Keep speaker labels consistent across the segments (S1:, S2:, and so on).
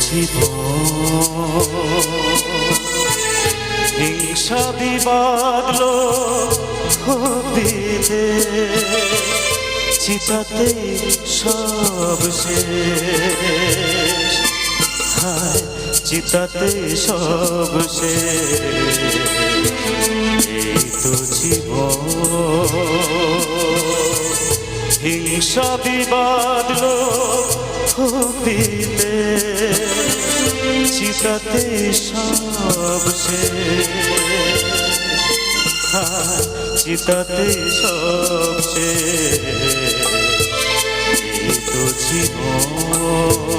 S1: জীবন হিংসা বিবাদ দিতে চিতাতে সব হায় চিতাতে সব শেষ। এই হিংসা বিবাদ দিতে চিতাতে সব চিতাতে সব এই তো জীবন।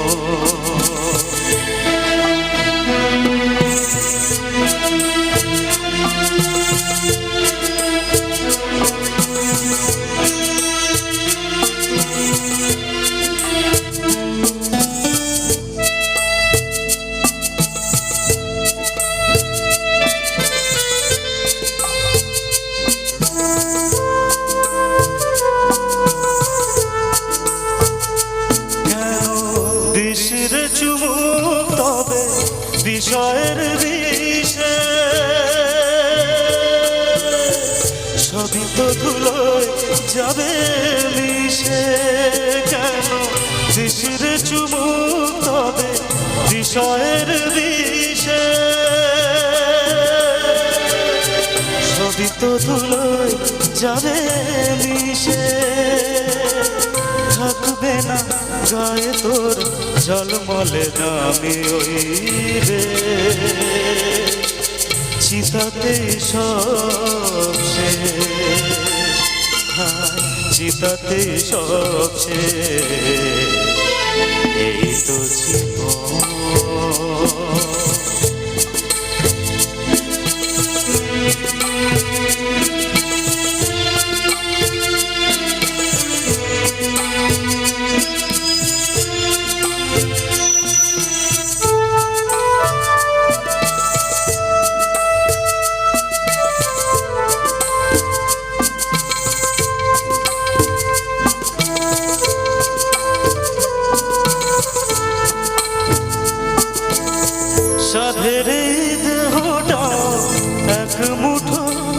S1: বিষয়ের বিষে সবই তো ধুলোয় যাবে মিশে কেন? দিশির চুমুক তবে বিষয়ের বিষে। সবই তো ধুলোয় যাবে মিশে। থাকবে না গায়ে তোর জলমলে নামে ওই রে। চিতাতে সব শেষ। চিতাতে সব এই তো জীবন।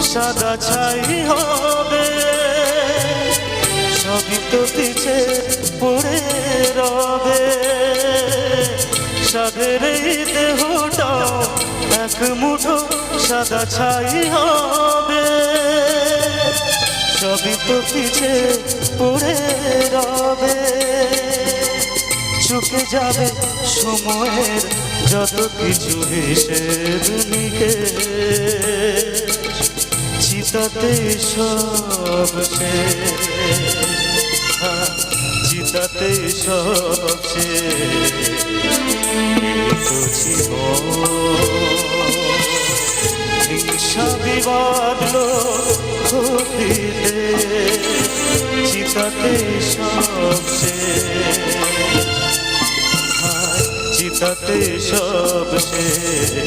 S1: সাদা ছাই হবে। সবই তো পিছে পড়ে রবে। সাধের দেহটা এক মুঠো সাদা ছাই হবে। সবই তো পিছে পড়ে রবে। চুকে যাবে সময়ের যত কিছু হিসেব নিকে চিতাতে সব চিতাতে সব হিংসা বিবাদ হতিতে চিতাতে সব শেষ। হায়, চিতাতে সব জীবন